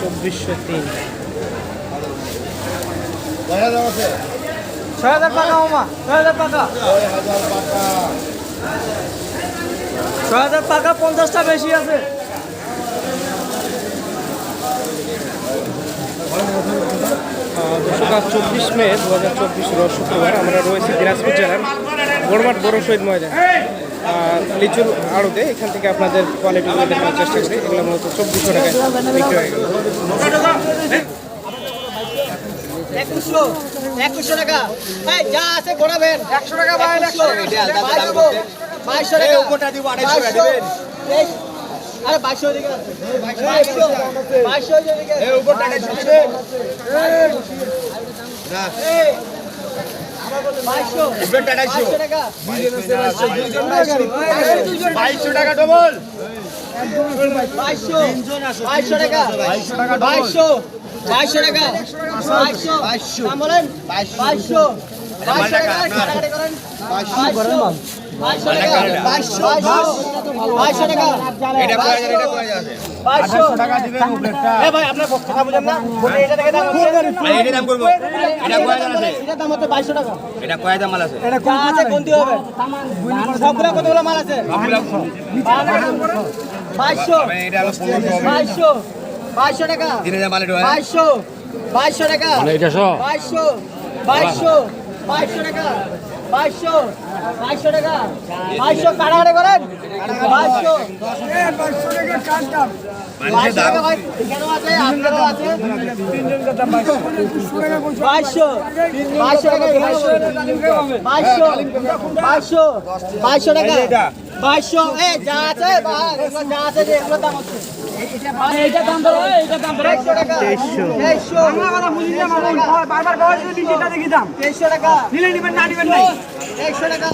চব্বিশশো তিন। ছয় হাজার টাকা মামা ছয় হাজার টাকা ছয় হাজার টাকা। পঞ্চাশটা বেশি আছে। দর্শক আজ চব্বিশ মে দু হাজার চব্বিশ শুক্রবার আমরা রয়েছি দিনাজপুর জেলার বড়মাঠ বড় শহীদ ময়দান। লিচুর আড়তে এখান থেকে আপনাদের কোয়ালিটিগুলো দেখানোর চেষ্টা করি। এগুলো মূলত চব্বিশশো টাকায় বিক্রি হয়ে গেল। একুশশো একুশশো টাকা। এই যা আছে ঘোরাবেন। একশো টাকা বাইশশো বাইশশো টাকা। উপরটা দিব আড়াইশো টাকা দেবেন। আরে বাইশশো দিকে বাইশশো বাইশশো। দিকে উপরটা আড়াইশো দিবেন এই, বাইশশো বাইশশো টাকা বাইশশো ডবল বাইশশো বাইশশো টাকা বাইশশো বাইশশো টাকা বাইশশো দাম বলেন বাইশশো বাইশশো টাকা বাইশশো বাইশশো বাইশশো টাকা। এটা কয় হাজার এটা কয় হাজার বাইশশো। টাকা দিবেন উপরেরটা। এ ভাই আপনার কথা বুঝেন না। বলে এটা থেকে দাম হচ্ছে এটা দাম করব। এটা কয় হাজার আছে? এটার দাম হচ্ছে বাইশশো টাকা। এটা কয় হাজার মাল আছে? যা আছে কোনটি হবে? সবগুলো কতগুলো মাল আছে? বাইশশো। মানে বাইশশো। বাইশশো টাকা। বাইশশো বাইশশো টাকা। বাইশশো বাইশশো। বাইশশো টাকা বাইশশো বাইশশো টাকা কাটাকাটি করেন বাইশশো বাইশশো টাকা আপনারও আছে? বাইশশো। বাইশশো টাকা বাইশশো। বাইশশো। টাকা। বাইশশো এ যা আছে যা আছে যে এগুলোর দাম হচ্ছে। এইটা দাম ধরো দাম তেইশশো টাকা। বারবার নিলে নিবেন না নিবেন না একশো টাকা।